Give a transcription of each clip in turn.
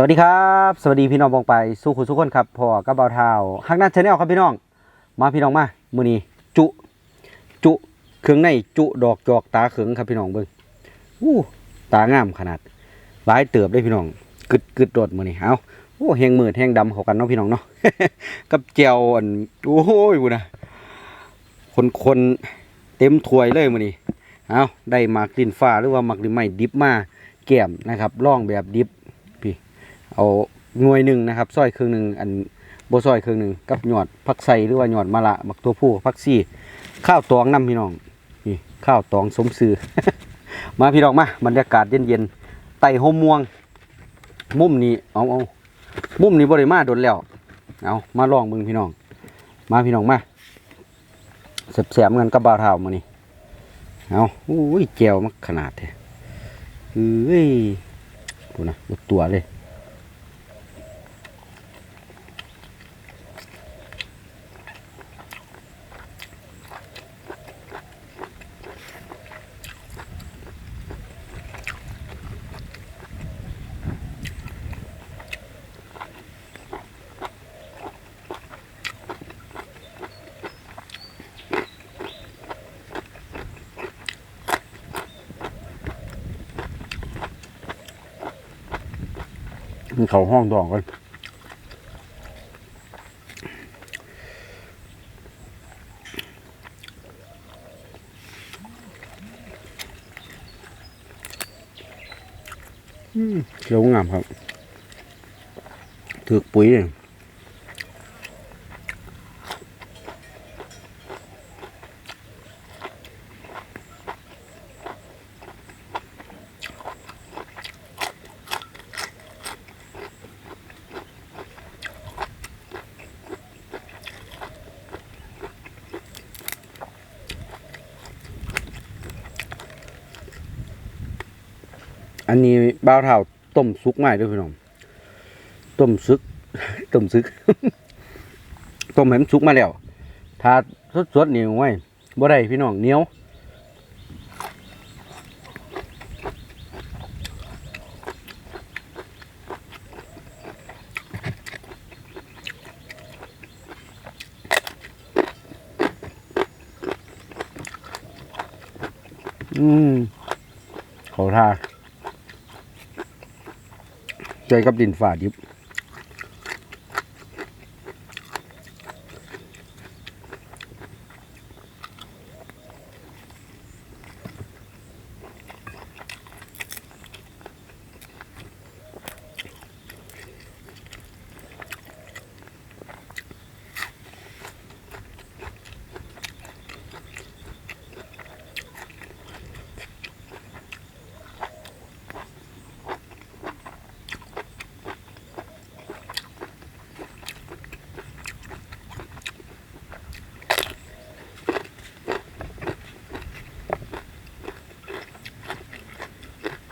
สวัสดีครับ สวัสดีพี่น้องบองไปสู้คุณทุกคนครับพ่อกับเบาเท้าฮักนัทชาแนลครับพี่น้อง มาพี่น้องมามือนี้จุ จุเครื่องในจุดอกจอกตาเขิงครับพี่น้องเบิ้งอู้ตางามขนาดหลายเติบได้พี่น้องกึดกึดโดดมือนี้เอาโอ้แหงมืดแหงดำเขากันเนาะพี่น้องเนาะกับเจียวอันโอ้ยกูนะคนคนเต็มถ้วยเลยมือนี้เอาได้มากดินฟ้าหรือว่ามากดินไม้ดิบมาแก้มนะครับล่องแบบดิบ เอาหน่วยหนึ่งนะครับซอยครึ่งหนึ่งอันโบซอยครึ่งหนึ่งกับหยอดผักไซหรือว่าหยอดมะละมักตัวผู้ผักซี่ข้าวตองน้ำพี่น้องนี่ข้าวตองสมซื้อมาพี่น้องมาบรรยากาศเย็นๆไต่หมม่วง มุมนี้เอาเอามุมนี้บริมาโดนแล้วเอามาลองมึงพี่น้อง มาพี่น้องมาแสบๆกันกับบาเท้ามานี่เอาอุ้ยแจวมักขนาดแท้เฮ้ยดูนะดตัวเลย มันเขาห้องดองกันเขียวงามครับถือปุ๋ยเลยอันนี้ บ้าวเท่าต้มซุกใหม่ด้วยพี่น้องต้มซึก ต้มซึก ต้มให้มันสุกมาแล้วถ้าสดๆนี่ไว้บ่ได้พี่น้องเหนียวอืมขาท่า ใจกับดินฝ่าดิบ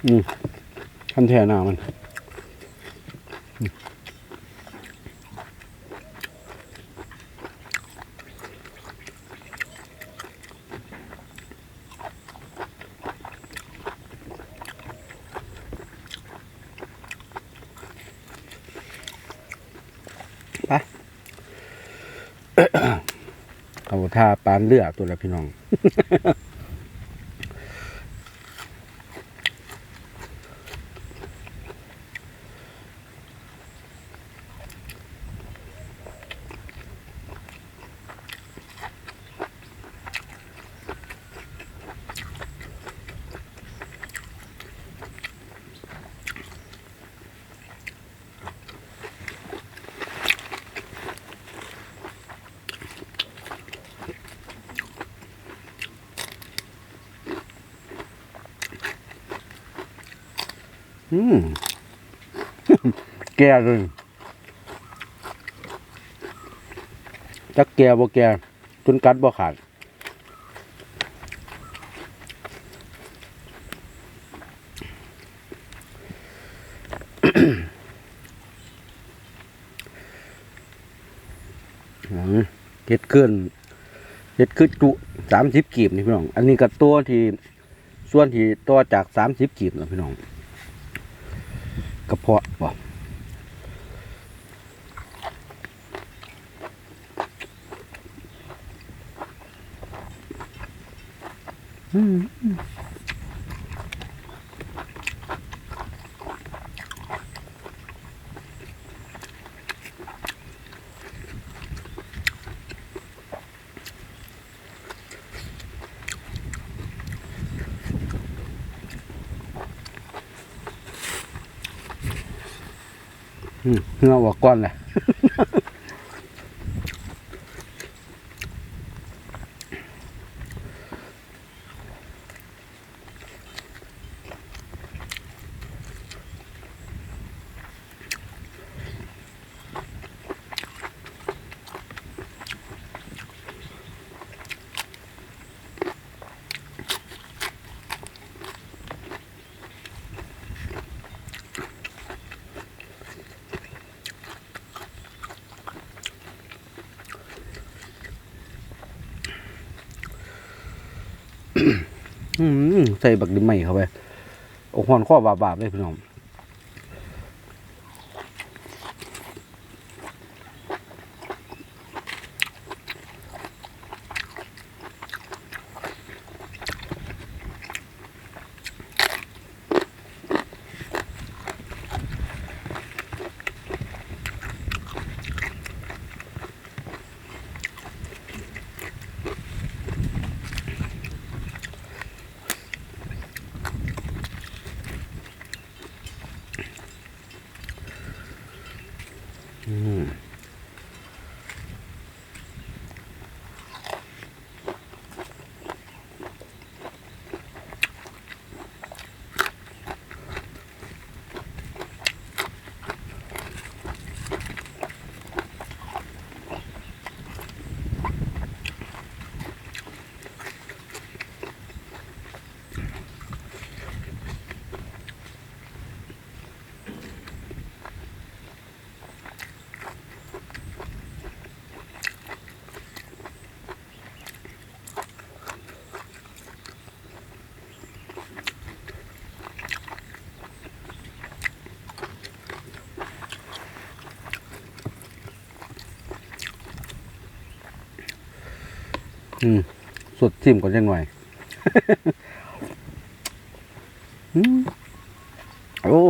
อืมคันแท่หน้ามันไปเอาท่าปานเลือตัวละพี่น้อง อืมแก่เลยจักแก่บ่แก่จนกัดบ่ขาดอืมเฮ็ดขึ้นเฮ็ดขึ้นจุสามสิบกีบนี่พี่น้อง อันนี้กับตัวที่ส่วนที่ตัวจากสามสิบกีบนะพี่น้อง กระเพาะบ่อืม เหงาออกก้อนแหละ ใส่บักดิมใหม่เข้าไปโอ้หอนข้อบาบาบๆเลยพี่น้อง อื อืมสดจิ้มก่อนจังหน่อย โอ้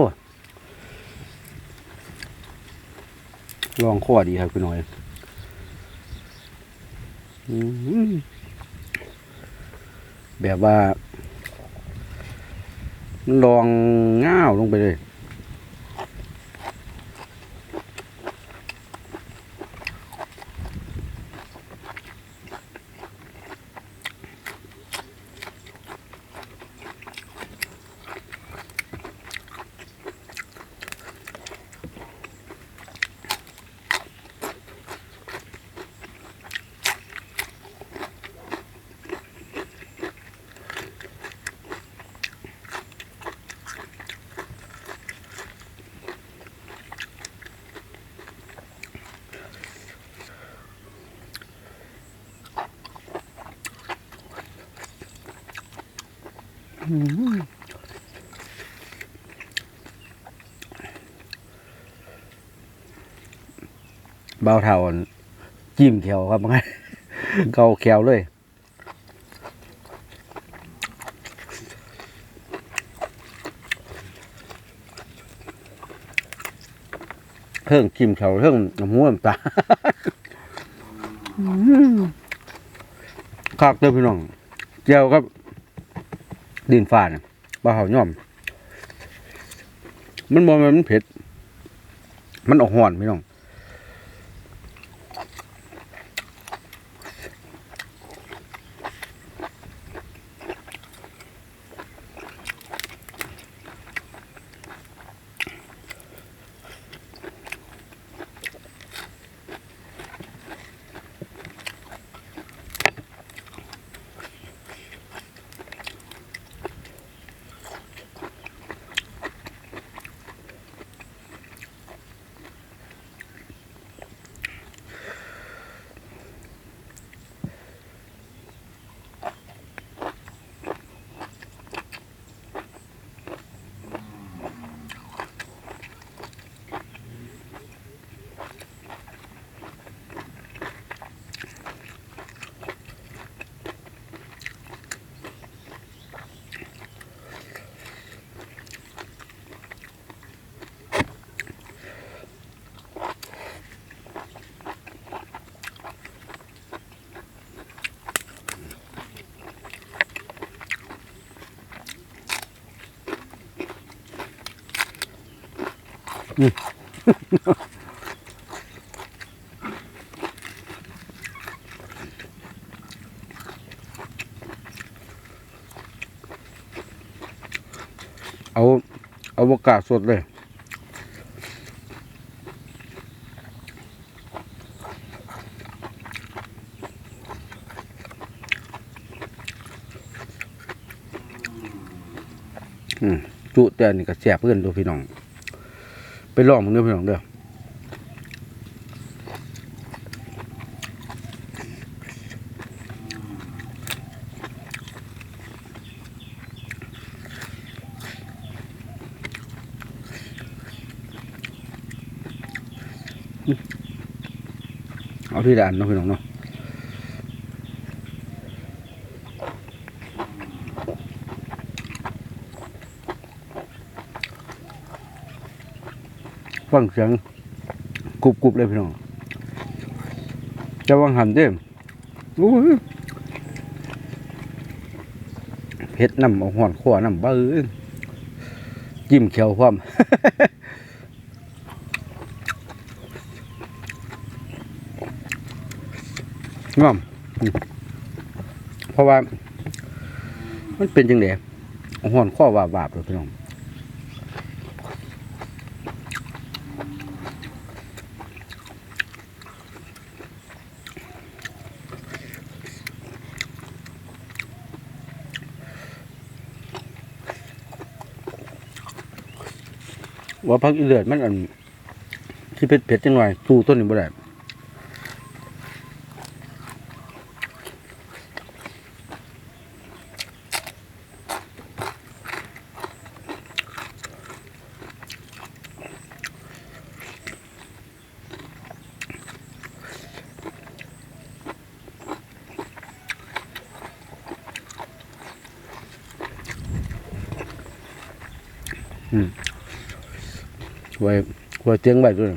ลองข้อดีครับคุณน้อยแบบว่าลองง่าวลงไปเลย เบาเท่าอันจิ้มแขวครับมันเกาแขวเลยเพิ่งจิ้มแขวเพิ่งน้ำมูน้ำตาคักเด้อพี่น้องเจียวครับ ดินฟ้าเนี่ยเบาเขาย่อม มันบ่แม่นมันเผ็ด มันออกห่อนพี่น้อง เอาเอาโอกาสสดเลยอืมจุแต่อันนี่ก็แซ่บเพื่อนตัวพี่น้อง ไปลองมึงเด้อพี่น้องเด้อเอาที่ด่านเนาะพี่น้องเนาะ ฟังเสียงกรุบกรุบเลยพี่น้องจะวังหันเด้มโอ้ยเผ็ดน้ำเอาหอนขั้วน้ำเบ้อจิ้มเขียวพร้อมงอมอืมเพราะว่า มันเป็นจังไดเอาหอนข้อวาบาบเลยพี่น้อง ว่าพักอีเลือดมันอันที่เผ็ดเผ็ดจังหน่อยสู้ต้นนี้บ่ได้ ไว้ไว้เตียงไว้ด้วย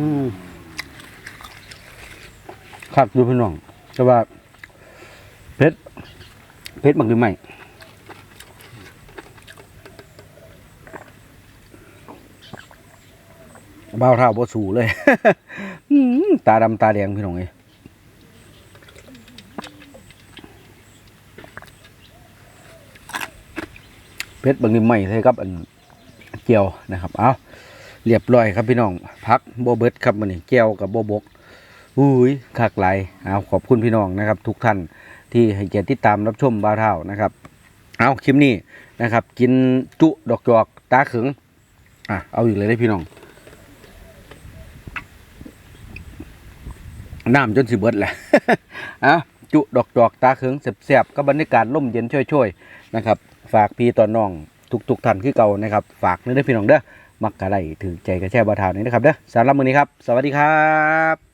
อืมครับดูพี่น้องแต่ว่าเผ็ดเผ็ดมากหรือไม่บ้าเท่าบ่สูเลยตาดำตาแดงพี่น้องเอ้เผ็ดบางนิดไม่ใช่ครับอันเกียวนะครับ เอา เรียบร้อยครับพี่น้องพักโบเบิร์ตครับมันนี่เกียวกับโบบกอุ้ยคักไหลายเอาขอบคุณพี่น้องนะครับ ทุกท่านที่ให้เกียรติติดตามรับชมบาเท่านะครับ เอาคลิปนี้นะครับ กินจุดอกจอกตาขึงอะเอาอีกเลยได้พี่น้องน้ำจนสิเบิดแหละอะจุดอกจอกตาเคืองแสบๆก็บรรยากาศร่มเย็นช่วยๆนะครับ ฝากพี่ต่อน้องทุกๆท่านคือเก่านะครับ ฝากเนื้พี่น้องเด้อ มักกะไรถือใจกระแช่บาทาวนี้นะครับเด้อสำหรับมื้อนี้ครับ สวัสดีครับ